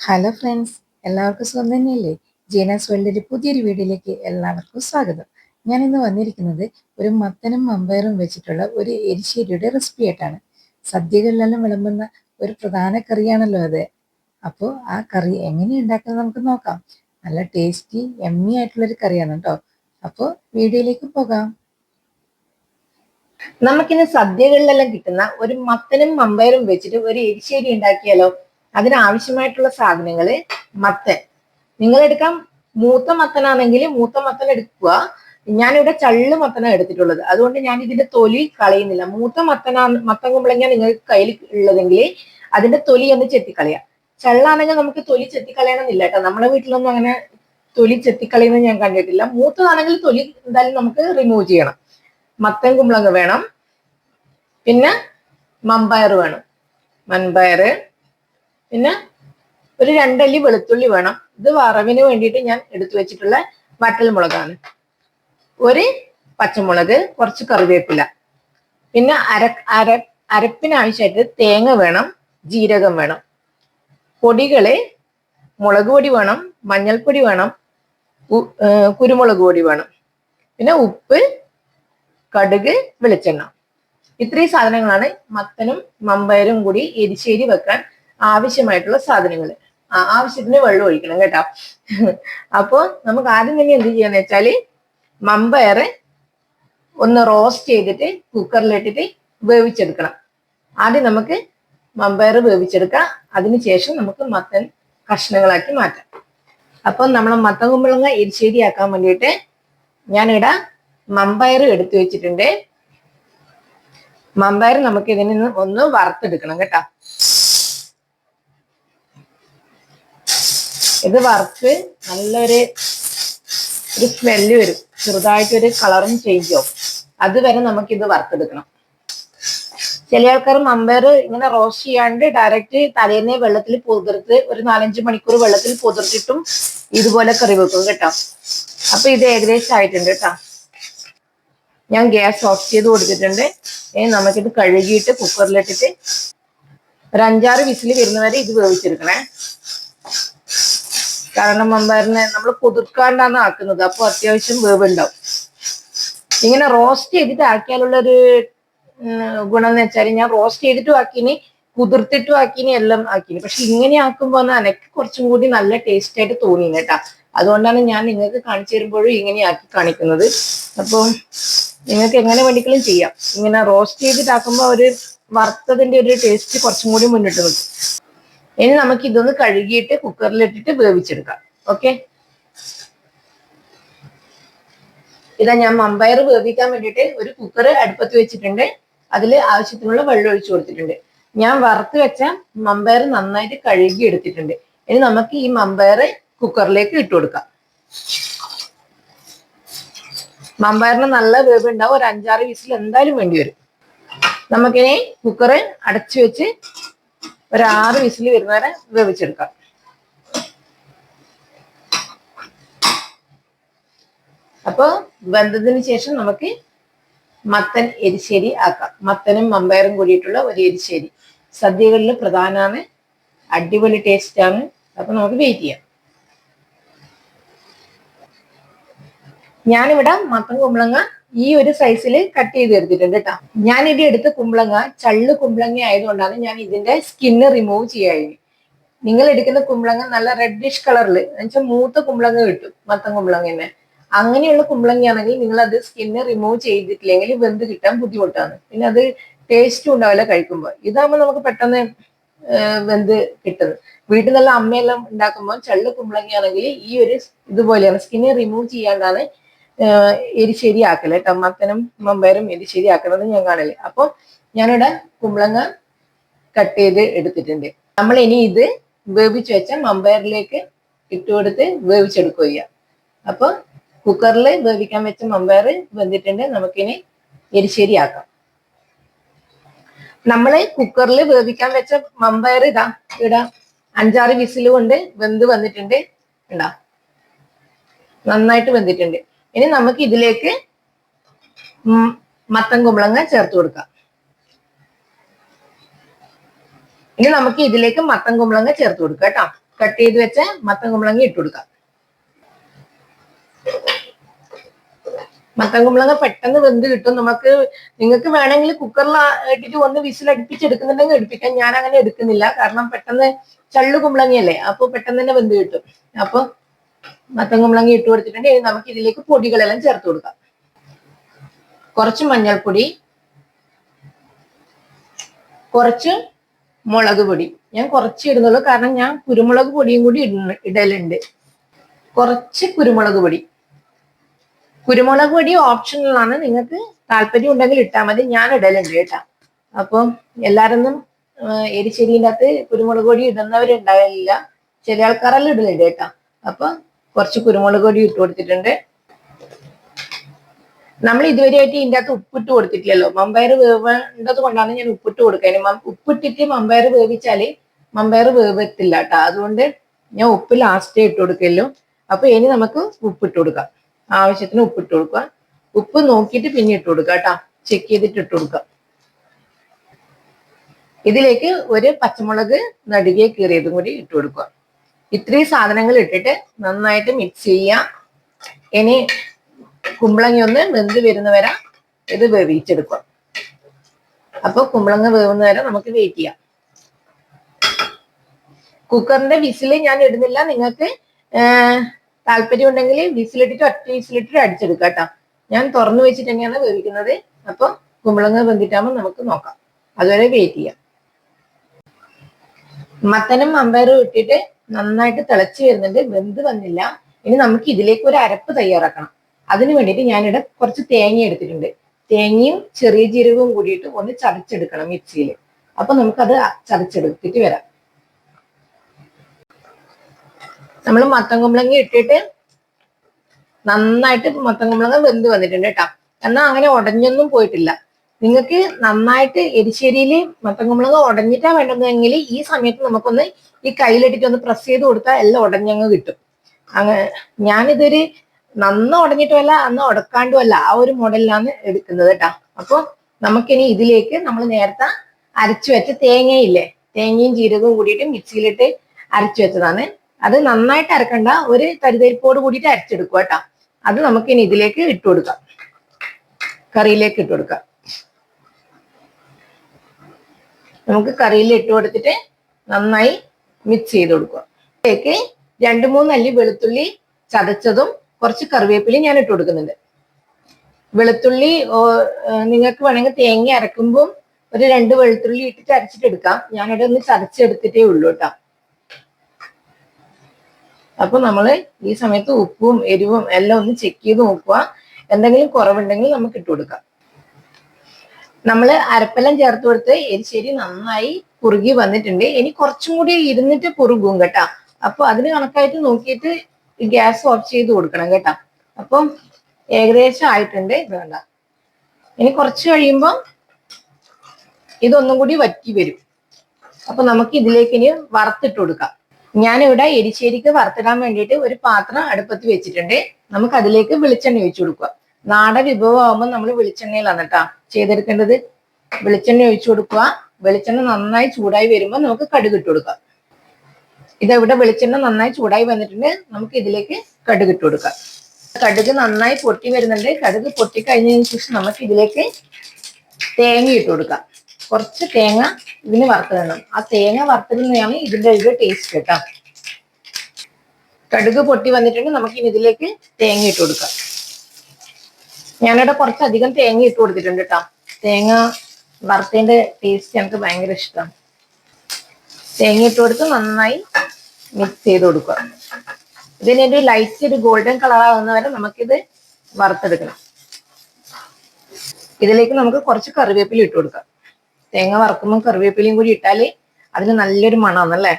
Hello friends എല്ലാവർക്കും സുഖം തന്നെയല്ലേ? ജീനസ് വേൾഡിന്റെ പുതിയൊരു വീഡിയോയിലേക്ക് എല്ലാവർക്കും സ്വാഗതം. ഞാൻ ഇന്ന് വന്നിരിക്കുന്നത് ഒരു മത്തനും മമ്പയറും വെച്ചിട്ടുള്ള ഒരു എരിശ്ശേരിയുടെ റെസിപ്പി ആയിട്ടാണ്. സദ്യകളിലെല്ലാം വിളമ്പുന്ന ഒരു പ്രധാന കറിയാണല്ലോ അത്. അപ്പോൾ ആ കറി എങ്ങനെ ഉണ്ടാക്കുന്നത് നമുക്ക് നോക്കാം. നല്ല ടേസ്റ്റി എമ്മി ആയിട്ടുള്ളൊരു കറിയാണ് കേട്ടോ അപ്പോൾ വീഡിയോയിലേക്ക് പോകാം. നമുക്കിന്ന് സദ്യകളിലെല്ലാം കിട്ടുന്ന ഒരു മത്തനും മമ്പയറും വെച്ചിട്ട് ഒരു എരിശ്ശേരി ഉണ്ടാക്കിയാലോ? അതിനാവശ്യമായിട്ടുള്ള സാധനങ്ങൾ മത്തൻ. നിങ്ങൾ എടുക്കാം മൂത്ത മത്തനാണെങ്കിൽ മൂത്ത മത്തൻ എടുക്കുക. ഞാനിവിടെ ചള്ളു മത്തനാണ് എടുത്തിട്ടുള്ളത്. അതുകൊണ്ട് ഞാൻ ഇതിന്റെ തൊലി കളയുന്നില്ല. മൂത്ത മത്തനാ മത്തൻ കുമ്പളങ്ങ നിങ്ങൾക്ക് കയ്യിൽ ഉള്ളതെങ്കിൽ അതിന്റെ തൊലി ഒന്ന് ചെത്തിക്കളയാം. ചള്ളാണെങ്കിൽ നമുക്ക് തൊലി ചെത്തിക്കളയണമെന്നില്ല കേട്ടോ. നമ്മുടെ വീട്ടിലൊന്നും അങ്ങനെ തൊലി ചെത്തിക്കളയുന്നത് ഞാൻ കണ്ടിട്ടില്ല. മൂത്തതാണെങ്കിൽ തൊലി എന്തായാലും നമുക്ക് റിമൂവ് ചെയ്യണം. മത്തൻ കുമ്പളങ്ങ വേണം. പിന്നെ മമ്പയർ വേണം. മൺപയർ പിന്നെ ഒരു രണ്ടല്ലി വെളുത്തുള്ളി വേണം. ഇത് വറവിന് വേണ്ടിയിട്ട് ഞാൻ എടുത്തു വെച്ചിട്ടുള്ള വറ്റൽ മുളകാണ്. ഒരു പച്ചമുളക് കുറച്ച് കറിവേപ്പില. പിന്നെ അര അര അരപ്പിനാവശ്യമായിട്ട് തേങ്ങ വേണം ജീരകം വേണം. പൊടികൾ മുളക് പൊടി വേണം മഞ്ഞൾപ്പൊടി വേണം കുരുമുളക് പൊടി വേണം. പിന്നെ ഉപ്പ് കടുക് വെളിച്ചെണ്ണ. ഇത്രയും സാധനങ്ങളാണ് മത്തനും മമ്പയരും കൂടി എരിശ്ശേരി വെക്കാൻ ആവശ്യമായിട്ടുള്ള സാധനങ്ങൾ. ആവശ്യത്തിന് വെള്ളം ഒഴിക്കണം കേട്ടോ. അപ്പോ നമുക്ക് ആദ്യം തന്നെ എന്ത് ചെയ്യാന്ന് വെച്ചാൽ മമ്പയർ ഒന്ന് റോസ്റ്റ് ചെയ്തിട്ട് കുക്കറിലിട്ടിട്ട് വേവിച്ചെടുക്കണം. ആദ്യം നമുക്ക് മമ്പയർ വേവിച്ചെടുക്കാം. അതിനുശേഷം നമുക്ക് മത്തൻ കഷ്ണങ്ങളാക്കി മാറ്റാം. അപ്പം നമ്മൾ മത്തൻ കുമ്പളങ്ങ എരിശ്ശേരിയാക്കാൻ വേണ്ടിയിട്ട് ഞാനിവിടെ മമ്പയർ എടുത്തു വെച്ചിട്ടുണ്ട്. മമ്പയർ നമുക്ക് ഇതിൽ നിന്ന് ഒന്ന് വറുത്തെടുക്കണം കേട്ടോ. ഇത് വറുത്ത് നല്ലൊരു ഒരു സ്മെല്ല് വരും. ചെറുതായിട്ടൊരു കളറും ചേഞ്ച് ആവും. അതുവരെ നമുക്കിത് വറുത്തെടുക്കണം. ചില ആൾക്കാർ മമ്പയർ ഇങ്ങനെ റോസ്റ്റ് ചെയ്യാണ്ട് ഡയറക്റ്റ് തലേന്നെ വെള്ളത്തിൽ പുതിർത്ത് ഒരു നാലഞ്ച് മണിക്കൂർ വെള്ളത്തിൽ പുതിർത്തിട്ടും ഇതുപോലെ കറി വെക്കും കേട്ടോ. അപ്പൊ ഇത് ഏകദേശം ആയിട്ടുണ്ട് കേട്ടോ. ഞാൻ ഗ്യാസ് ഓഫ് ചെയ്ത് കൊടുത്തിട്ടുണ്ട്. ഇനി നമുക്കിത് കഴുകിയിട്ട് കുക്കറിലിട്ടിട്ട് ഒരു അഞ്ചാറ് വിസിൽ വരുന്നവരെ ഇത് വേവിച്ചെടുക്കണേ. കാരണം മമ്പാറിനെ നമ്മൾ കുതിർക്കാണ്ടാണ് ആക്കുന്നത്. അപ്പോൾ അത്യാവശ്യം വേവുണ്ടാവും. ഇങ്ങനെ റോസ്റ്റ് ചെയ്തിട്ട് ആക്കിയാലുള്ള ഒരു ഗുണം എന്ന് വെച്ചാൽ ഞാൻ റോസ്റ്റ് ചെയ്തിട്ടും ആക്കിനി കുതിർത്തിട്ടും ആക്കിനി എല്ലാം ആക്കിനി. പക്ഷെ ഇങ്ങനെ ആക്കുമ്പോൾ എനിക്ക് കുറച്ചും കൂടി നല്ല ടേസ്റ്റ് ആയിട്ട് തോന്നി കേട്ടാ. അതുകൊണ്ടാണ് ഞാൻ നിങ്ങൾക്ക് കാണിച്ചു തരുമ്പോഴും ഇങ്ങനെ ആക്കി കാണിക്കുന്നത്. അപ്പം നിങ്ങൾക്ക് എങ്ങനെ വേണ്ടിക്കലും ചെയ്യാം. ഇങ്ങനെ റോസ്റ്റ് ചെയ്തിട്ടാക്കുമ്പോൾ ഒരു വറുത്തതിന്റെ ഒരു ടേസ്റ്റ് കുറച്ചും കൂടി മുന്നിട്ട് നിൽക്കും. ഇനി നമുക്ക് ഇതൊന്ന് കഴുകിയിട്ട് കുക്കറിലിട്ടിട്ട് വേവിച്ചെടുക്കാം. ഓക്കെ ഇതാ ഞാൻ മമ്പയർ വേവിക്കാൻ വേണ്ടിയിട്ട് ഒരു കുക്കർ അടുപ്പത്ത് വെച്ചിട്ടുണ്ട്. അതിൽ ആവശ്യത്തിനുള്ള വെള്ളം ഒഴിച്ചു കൊടുത്തിട്ടുണ്ട്. ഞാൻ വറുത്ത് വെച്ച മമ്പയർ നന്നായിട്ട് കഴുകി എടുത്തിട്ടുണ്ട് ഇനി നമുക്ക് ഈ മമ്പയർ കുക്കറിലേക്ക് ഇട്ട് കൊടുക്കാം. മമ്പയറിന് നല്ല വേവ് ഉണ്ടാവും ഒരു അഞ്ചാറ് വിസിൽ എന്തായാലും വേണ്ടി വരും. നമുക്കിനി കുക്കർ അടച്ചു വെച്ച് ഒരു ആറ് വിസിൽ വരുന്നവരെ വേവിച്ചെടുക്കാം. അപ്പോൾ വെന്തതിന് ശേഷം നമുക്ക് മത്തൻ എരിശ്ശേരി ആക്കാം. മത്തനും മമ്പയറും കൂടിയിട്ടുള്ള ഒരു എരിശ്ശേരി. സദ്യകളിൽ പ്രധാനമാണ് അടിപൊളി ടേസ്റ്റ് ആണ്. അപ്പൊ നമുക്ക് വെയിറ്റ് ചെയ്യാം. ഞാനിവിടെ മത്തൻ കുമ്പളങ്ങ ഈ ഒരു സൈസിൽ കട്ട് ചെയ്ത് എടുത്തിട്ടുണ്ട് കേട്ടോ ഞാൻ ഇത് എടുത്ത കുമ്പളങ്ങ ചള്ള് കുമ്പളങ്ങ ആയതുകൊണ്ടാണ് ഞാൻ ഇതിന്റെ സ്കിന്ന് റിമൂവ് ചെയ്യായിരുന്നു നിങ്ങൾ എടുക്കുന്ന കുമ്പളങ്ങ നല്ല റെഡിഷ് കളറിൽ എന്നുവെച്ചാൽ മൂത്ത കുമ്പളങ്ങ കിട്ടും മത്തം കുമ്പളങ്ങ തന്നെ അങ്ങനെയുള്ള കുമ്പളങ്ങയാണെങ്കിൽ നിങ്ങൾ അത് സ്കിന്ന് റിമൂവ് ചെയ്തിട്ടില്ലെങ്കിൽ വെന്ത് കിട്ടാൻ ബുദ്ധിമുട്ടാണ്. പിന്നെ അത് ടേസ്റ്റും ഉണ്ടാവില്ല കഴിക്കുമ്പോൾ ഇതാകുമ്പോൾ നമുക്ക് പെട്ടെന്ന് വെന്ത് കിട്ടുന്നത് വീട്ടിൽ നിന്നുള്ള അമ്മയെല്ലാം ഉണ്ടാക്കുമ്പോൾ ചള്ള് കുമ്പളങ്ങയാണെങ്കിൽ ഈ ഒരു ഇതുപോലെയാണ്. സ്കിന്ന് റിമൂവ് ചെയ്യാണ്ടാണ് എരിശ്ശേരി ശരിയാക്കൽ കേട്ടോ മത്തനും മമ്പയറും എരി ശരിയാക്കണത് ഞാൻ കാണൽ അപ്പോൾ ഞാനിവിടെ കുമ്പളങ്ങ കട്ട് ചെയ്ത് എടുത്തിട്ടുണ്ട്. നമ്മൾ ഇനി ഇത് വേവിച്ച് വെച്ച മമ്പയറിലേക്ക് ഇട്ടുകൊടുത്ത് വേവിച്ചെടുക്കുക ചെയ്യാം. അപ്പോൾ കുക്കറിൽ വേവിക്കാൻ വെച്ച മമ്പയർ വെന്തിട്ടുണ്ട്. നമുക്കിനി എരി ശരിയാക്കാം. നമ്മൾ കുക്കറിൽ വേവിക്കാൻ വെച്ച മമ്പയർ ഇതാ ഇടാ. അഞ്ചാറ് വിസിൽ കൊണ്ട് വെന്ത് വന്നിട്ടുണ്ട്. ഉണ്ടാ നന്നായിട്ട് വെന്തിട്ടുണ്ട്. ഇനി നമുക്ക് ഇതിലേക്ക് മത്തൻ കുമ്പളങ്ങ ചേർത്ത് കൊടുക്കാം. ഇനി നമുക്ക് ഇതിലേക്ക് മത്തൻ കുമ്പളങ്ങ ചേർത്ത് കൊടുക്കാം കേട്ടോ. കട്ട് ചെയ്ത് വെച്ച മത്തൻ കുമ്പളങ്ങ ഇട്ട് കൊടുക്കാം. മത്തൻ കുമ്പളങ്ങ പെട്ടെന്ന് വെന്ത് കിട്ടും. നമുക്ക് നിങ്ങൾക്ക് വേണമെങ്കിൽ കുക്കറിൽ ഇട്ടിട്ട് ഒന്ന് വിസിൽ എടുപ്പിക്കാം ഞാൻ അങ്ങനെ എടുക്കുന്നില്ല. കാരണം പെട്ടെന്ന് ചള്ളു കുമ്പളങ്ങയല്ലേ? അപ്പൊ പെട്ടെന്ന് തന്നെ വെന്ത് കിട്ടും. അപ്പൊ മത്തൻ മുളങ്ങി ഇട്ട് കൊടുത്തിട്ടുണ്ടെങ്കിൽ ഇനി നമുക്ക് ഇതിലേക്ക് പൊടികളെല്ലാം ചേർത്ത് കൊടുക്കാം. കുറച്ച് മഞ്ഞൾപ്പൊടി കുറച്ച് മുളക് പൊടി. ഞാൻ കുറച്ച് ഇടുന്നുള്ളൂ. കാരണം ഞാൻ കുരുമുളക് പൊടിയും കൂടി ഇടലുണ്ട്. കുറച്ച് കുരുമുളക് പൊടി. കുരുമുളക് പൊടി ഓപ്ഷണലാണ് നിങ്ങൾക്ക് താല്പര്യം ഉണ്ടെങ്കിൽ ഇട്ടാൽ മതി. ഞാൻ ഇടലുണ്ട് കേട്ടാ. അപ്പം എല്ലാരൊന്നും എരിശ്ശേരിന്റെ അകത്ത് കുരുമുളക് പൊടി ഇടുന്നവരുണ്ടാവില്ല. ചില ആൾക്കാരെല്ലാം ഇടലുണ്ട് കേട്ടാ. അപ്പൊ കുറച്ച് കുരുമുളക് പൊടി ഇട്ട് കൊടുത്തിട്ടുണ്ട്. നമ്മൾ ഇതുവരെയായിട്ട് ഇതിന്റെ അകത്ത് ഉപ്പിട്ട് കൊടുത്തിട്ടില്ലല്ലോ. മമ്പയർ വേവേണ്ടത് കൊണ്ടാണ് ഞാൻ ഉപ്പിട്ട് കൊടുക്കുന്നത് ഉപ്പിട്ടിട്ട് മമ്പയർ വേവിച്ചാൽ മമ്പയർ വേവത്തില്ല കേട്ടോ. അതുകൊണ്ട് ഞാൻ ഉപ്പ് ലാസ്റ്റേ ഇട്ട് കൊടുക്കല്ലോ അപ്പൊ ഇനി നമുക്ക് ഉപ്പിട്ട് കൊടുക്കാം. ആവശ്യത്തിന് ഉപ്പിട്ട് കൊടുക്കുക. ഉപ്പ് നോക്കിയിട്ട് പിന്നെ ഇട്ട് കൊടുക്കുക കേട്ടോ. ചെക്ക് ചെയ്തിട്ട് ഇട്ട് കൊടുക്കുക. ഇതിലേക്ക് ഒരു പച്ചമുളക് നടുകെ കീറിയതും കൂടി ഇട്ട് കൊടുക്കുക. ഇത്രയും സാധനങ്ങൾ ഇട്ടിട്ട് നന്നായിട്ട് മിക്സ് ചെയ്യാം. ഇനി കുമ്പളങ്ങ ഒന്ന് വെന്ത് വരുന്ന വരെ ഇത് വേവിച്ചെടുക്കുക അപ്പൊ കുമ്പളങ്ങ വേവുന്ന വരെ നമുക്ക് വെയിറ്റ് ചെയ്യാം. കുക്കറിന്റെ വിസിൽ ഞാൻ ഇടുന്നില്ല. നിങ്ങൾക്ക് താല്പര്യം ഉണ്ടെങ്കിൽ വിസിലിട്ടിട്ട് ഒറ്റ വിസിലിട്ടിട്ട് അടിച്ചെടുക്കാം കേട്ടോ. ഞാൻ തുറന്നു വെച്ചിട്ട് തന്നെയാണ് വേവിക്കുന്നത്. അപ്പൊ കുമ്പളങ്ങ വെന്തിട്ടാകുമ്പോൾ നമുക്ക് നോക്കാം. അതുവരെ വെയിറ്റ് ചെയ്യാം. മത്തനും അമ്പയറും ഇട്ടിട്ട് നന്നായിട്ട് തിളച്ച് വരുന്നുണ്ട് വെന്ത് വന്നില്ല. ഇനി നമുക്ക് ഇതിലേക്ക് ഒരു അരപ്പ് തയ്യാറാക്കണം. അതിന് വേണ്ടിയിട്ട് ഞാനിവിടെ കുറച്ച് തേങ്ങ എടുത്തിട്ടുണ്ട്. തേങ്ങയും ചെറിയ ജീരകവും കൂടിയിട്ട് ഒന്ന് ചതച്ചെടുക്കണം മിക്സിയിൽ. അപ്പൊ നമുക്കത് ചതച്ചെടുത്തിട്ട് വരാം. നമ്മൾ മത്തം കുമ്പളങ്ങ ഇട്ടിട്ട് നന്നായിട്ട് മത്തം കുമ്പളങ്ങ വെന്ത് വന്നിട്ടുണ്ട് കേട്ടോ. എന്നാൽ അങ്ങനെ ഉടഞ്ഞൊന്നും പോയിട്ടില്ല. നിങ്ങൾക്ക് നന്നായിട്ട് എരിശ്ശേരിയിൽ മത്തം കുമ്പളങ്ങ ഉടഞ്ഞിട്ടാ വേണ്ടതെങ്കിൽ ഈ സമയത്ത് നമുക്കൊന്ന് ഈ കയ്യിലിട്ടിട്ട് ഒന്ന് പ്രസ് ചെയ്ത് കൊടുത്താൽ എല്ലാം ഉടഞ്ഞങ്ങ് കിട്ടും. അങ്ങനെ ഞാനിതൊരു നന്ന ഉടഞ്ഞിട്ടുമല്ല അന്ന് ഉടക്കാണ്ടുമല്ല ആ ഒരു മോഡലിലാണ് എടുക്കുന്നത് കേട്ടോ. അപ്പോൾ നമുക്കിനി ഇതിലേക്ക് നമ്മൾ നേരത്തെ അരച്ചു വെച്ച തേങ്ങയില്ലേ തേങ്ങയും ജീരകവും കൂടിയിട്ട് മിക്സിയിലിട്ട് അരച്ചു വെച്ചതാണ്. അത് നന്നായിട്ട് അരക്കണ്ട ഒരു തരിതരിപ്പോട് കൂടിയിട്ട് അരച്ചെടുക്കുക കേട്ടോ. അത് നമുക്കിനി ഇതിലേക്ക് ഇട്ട് കൊടുക്കാം. കറിയിലേക്ക് ഇട്ട് കൊടുക്കാം. നമുക്ക് കറിയിൽ ഇട്ട് കൊടുത്തിട്ട് നന്നായി മിക്സ് ചെയ്ത് കൊടുക്കുക. അതിലേക്ക് രണ്ട് മൂന്ന് അല്ലി വെളുത്തുള്ളി ചതച്ചതും കുറച്ച് കറിവേപ്പിലയും ഞാൻ ഇട്ട് കൊടുക്കുന്നുണ്ട്. വെളുത്തുള്ളി നിങ്ങൾക്ക് വേണമെങ്കിൽ തേങ്ങ അരക്കുമ്പോൾ ഒരു രണ്ട് വെളുത്തുള്ളി ഇട്ടിട്ട് അരച്ചിട്ട് എടുക്കാം. ഞാനിവിടെ ഒന്ന് ചതച്ചെടുത്തിട്ടേ ഉള്ളൂ കേട്ടോ. അപ്പൊ നമ്മൾ ഈ സമയത്ത് ഉപ്പും എരിവും എല്ലാം ഒന്ന് ചെക്ക് ചെയ്ത് നോക്കുക. എന്തെങ്കിലും കുറവുണ്ടെങ്കിൽ നമുക്ക് ഇട്ട് കൊടുക്കാം. നമ്മൾ അരപ്പെല്ലാം ചേർത്ത് കൊടുത്ത് എരിശ്ശേരി നന്നായി കുറുകി വന്നിട്ടുണ്ട്. ഇനി കുറച്ചും കൂടി ഇരുന്നിട്ട് കുറുകും കേട്ടാ. അപ്പൊ അതിന് കണക്കായിട്ട് നോക്കിയിട്ട് ഗ്യാസ് ഓഫ് ചെയ്ത് കൊടുക്കണം കേട്ടാ. അപ്പം ഏകദേശം ആയിട്ടുണ്ട്. ഇത് വേണ്ട ഇനി കുറച്ച് കഴിയുമ്പോൾ ഇതൊന്നും കൂടി വറ്റി വരും. അപ്പൊ നമുക്ക് ഇതിലേക്ക് ഇനി വറുത്തിട്ട് കൊടുക്കാം. ഞാനിവിടെ എരിശ്ശേരിക്ക് വറുത്തിടാൻ വേണ്ടിയിട്ട് ഒരു പാത്രം അടുപ്പത്ത് വെച്ചിട്ടുണ്ട്. നമുക്ക് അതിലേക്ക് വെളിച്ചെണ്ണ ഒഴിച്ചു കൊടുക്കുക നാടൻ വിഭവം ആകുമ്പോൾ നമ്മൾ വെളിച്ചെണ്ണയിലാണ് കേട്ടാ ചെയ്തെടുക്കേണ്ടത്. വെളിച്ചെണ്ണ ഒഴിച്ചു കൊടുക്കുക. വെളിച്ചെണ്ണ നന്നായി ചൂടായി വരുമ്പോൾ നമുക്ക് കടുക് ഇട്ട് കൊടുക്കാം. ഇതെവിടെ വെളിച്ചെണ്ണ നന്നായി ചൂടായി വന്നിട്ടുണ്ട് നമുക്ക് ഇതിലേക്ക് കടുക് ഇട്ട് കൊടുക്കാം. കടുക് നന്നായി പൊട്ടി വരുന്നുണ്ട്. കടുക് പൊട്ടി കഴിഞ്ഞതിന് ശേഷം നമുക്ക് ഇതിലേക്ക് തേങ്ങ ഇട്ട് കൊടുക്കാം. കുറച്ച് തേങ്ങ ഇതിന് വറുത്തിടണം. ആ തേങ്ങ വറുത്തിടുന്നതാണ് ഇതിന്റെ ഒരു ടേസ്റ്റ് കേട്ടോ. കടുക് പൊട്ടി വന്നിട്ടുണ്ട്. നമുക്ക് ഇതിലേക്ക് തേങ്ങ ഇട്ട് കൊടുക്കാം. ഞാനിവിടെ കുറച്ചധികം തേങ്ങ ഇട്ട് കൊടുത്തിട്ടുണ്ട് കേട്ടോ തേങ്ങ വറുത്തതിന്റെ ടേസ്റ്റ് എനിക്ക് ഭയങ്കര ഇഷ്ടമാണ് തേങ്ങ ഇട്ട് കൊടുത്ത് നന്നായി മിക്സ് ചെയ്ത് കൊടുക്കുക. ഇതിനൊരു ലൈറ്റ് ഒരു ഗോൾഡൻ കളർ ആവുന്ന വരെ നമുക്കിത് വറുത്തെടുക്കണം. ഇതിലേക്ക് നമുക്ക് കുറച്ച് കറിവേപ്പില ഇട്ട് കൊടുക്കാം. തേങ്ങ വറുക്കുമ്പോൾ കറിവേപ്പിലയും കൂടി ഇട്ടാൽ അതിന് നല്ലൊരു മണമാണല്ലേ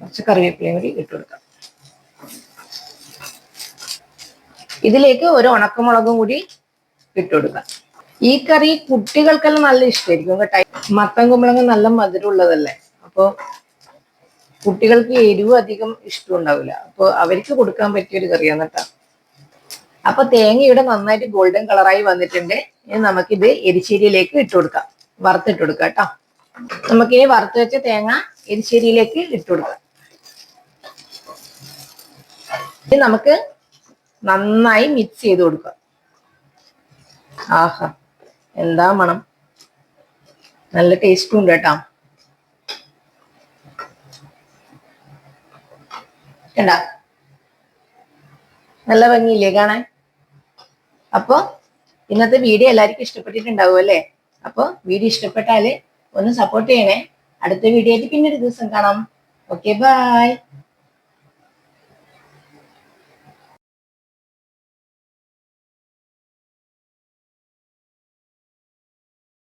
കുറച്ച് കറിവേപ്പിലയും കൂടി ഇട്ട് കൊടുക്കാം. ഇതിലേക്ക് ഒരു ഉണക്കമുളകും കൂടി ഇട്ടുകൊടുക്കുക കൊടുക്കാം. ഈ കറി കുട്ടികൾക്കെല്ലാം നല്ല ഇഷ്ടമായിരിക്കും കേട്ടോ. മത്തൻ കുമ്പളങ്ങ നല്ല മധുരമുള്ളതല്ലേ? അപ്പോൾ കുട്ടികൾക്ക് എരിവ് അധികം ഇഷ്ടം ഉണ്ടാവില്ല അപ്പൊ അവർക്ക് കൊടുക്കാൻ പറ്റിയ ഒരു കറിയാണ് കേട്ടോ. അപ്പൊ തേങ്ങ ഇവിടെ നന്നായിട്ട് ഗോൾഡൻ കളറായി വന്നിട്ടുണ്ട്. ഇനി നമുക്കിത് എരിശ്ശേരിയിലേക്ക് ഇട്ട് കൊടുക്കാം. വറുത്തിട്ട് കൊടുക്കാം കേട്ടോ. നമുക്കിനി വറുത്ത് വെച്ച തേങ്ങ എരിശ്ശേരിയിലേക്ക് ഇട്ട് കൊടുക്കാം. ഇനി നമുക്ക് നന്നായി മിക്സ് ചെയ്ത് കൊടുക്കുക. ആഹാ എന്താ മണം? നല്ല ടേസ്റ്റും ഉണ്ട് കേട്ടോ. കണ്ട? നല്ല ഭംഗിയില്ലേ കാണാൻ? അപ്പൊ ഇന്നത്തെ വീഡിയോ എല്ലാവർക്കും ഇഷ്ടപ്പെട്ടിട്ടുണ്ടാവും അല്ലേ? അപ്പൊ വീഡിയോ ഇഷ്ടപ്പെട്ടാൽ ഒന്ന് സപ്പോർട്ട് ചെയ്യണേ. അടുത്ത വീഡിയോ ആയിട്ട് പിന്നൊരു ദിവസം കാണാം. Okay bye